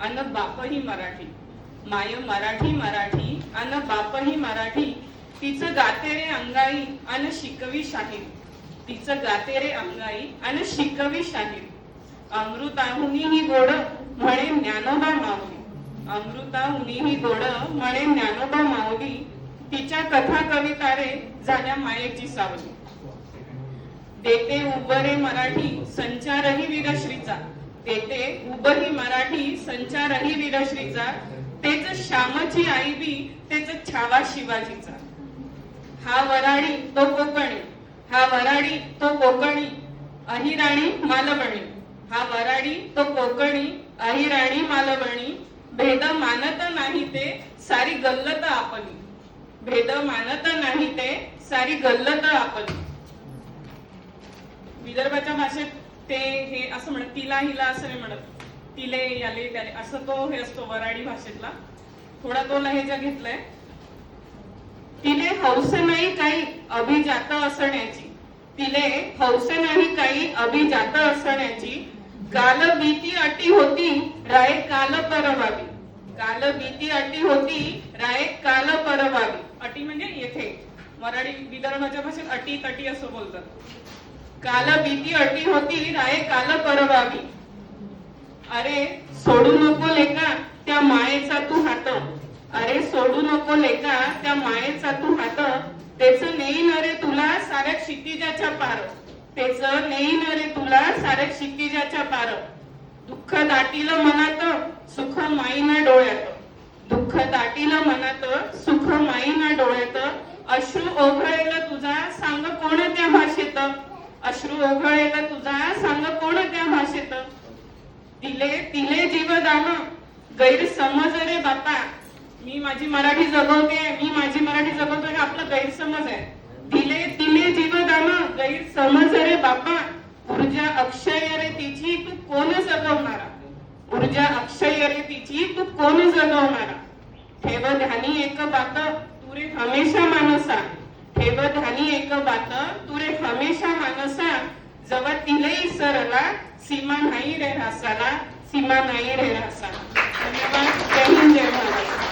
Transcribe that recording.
अन बापही मराठी. माय मराठी मराठी अन बापही मराठी. तिचं गाते रे अंगाई अन शिकवी शाहीर. तिचं गाते रे अंगाई अन शिकवी शाहीर. अमृताहुनी ही गोड म्हणे ज्ञानोबा माऊली. अमृताहुनी ही गोड म्हणे ज्ञानोबा माऊली. तिच्या कथा कविता रे झाल्या मायेची सावली. देते उभरे मराठी संचारही वीरश्रीचा. देते उभही मराठी संचारही वीरश्रीचा तेच श्यामची आई बी तेच छावा शिवाजीचा. हा वराडी तो कोकणी हा वराडी तो कोकणी अहिराणी मालवणी. हा वराडी तो कोकणी अहिराणी मालवणी. भेद मानत नाही ते सारी गल्लत आपली. भेद मानत नाही ते सारी गल्लत आपली. विदर्भाच्या भाषेत ते हे असं म्हणत तिला हिला असं नाही म्हणत तिले याले त्याले असं तो हे असतो वराडी भाषेतला. थोडा तो लहेजा घेतलाय. तिले हौसे नाही काही अभिजात असण्याची. तिले हौसे नाही काही अभिजात असण्याची. काल भीती अटी होती राय काल परवावी. काल भीती अटी होती राय काल परवावी. अटी म्हणजे येथे. मराठी विदर्भाच्या भाषेत अटी तटी असं बोलतात. काल भीती अटी होती राय काल परवावी. अरे सोडू नको लेका त्या मायेचा तू हात. अरे सोडू नको लेका त्या मायेचा तू हात. त्याच नेईन अरे तुला साऱ्या क्षितिजाच्या पार. त्याच नेईन अरे तुला साऱ्या क्षितिजाच्या पार. दुःख दाटील मनात सुख माईना डोळ्यात. दुःख दाटील मनात सुख माईना डोळ्यात. अश्रू ओघळेल तुझा सांग कोण त्या भाषेत? अश्रू ओघळेल तुझा. सांग कोणत्या भाषेत? दिले तिले जीवदान गैरसमज रे बापा. मी माझी मराठी जगवते मी माझी मराठी जगवतो हे आपला गैरसमज आहे. दिले दिले जीवदान गैरसमज रे बापा. ऊर्जा अक्षय रे तिची तू कोण जगवणारा? ऊर्जा अक्षय रे तिची तू कोण जगवणारा? ठेव ध्यानी एक बात तू रे हमेशा मानसा ठेव ध्यानी एक बात हमेशा मानसा जेव्हा तिले सरला सीमा नाही रे रासाला सीमा नाही रे रासाला. धन्यवाद. जय हिंद जय महाराष्ट्र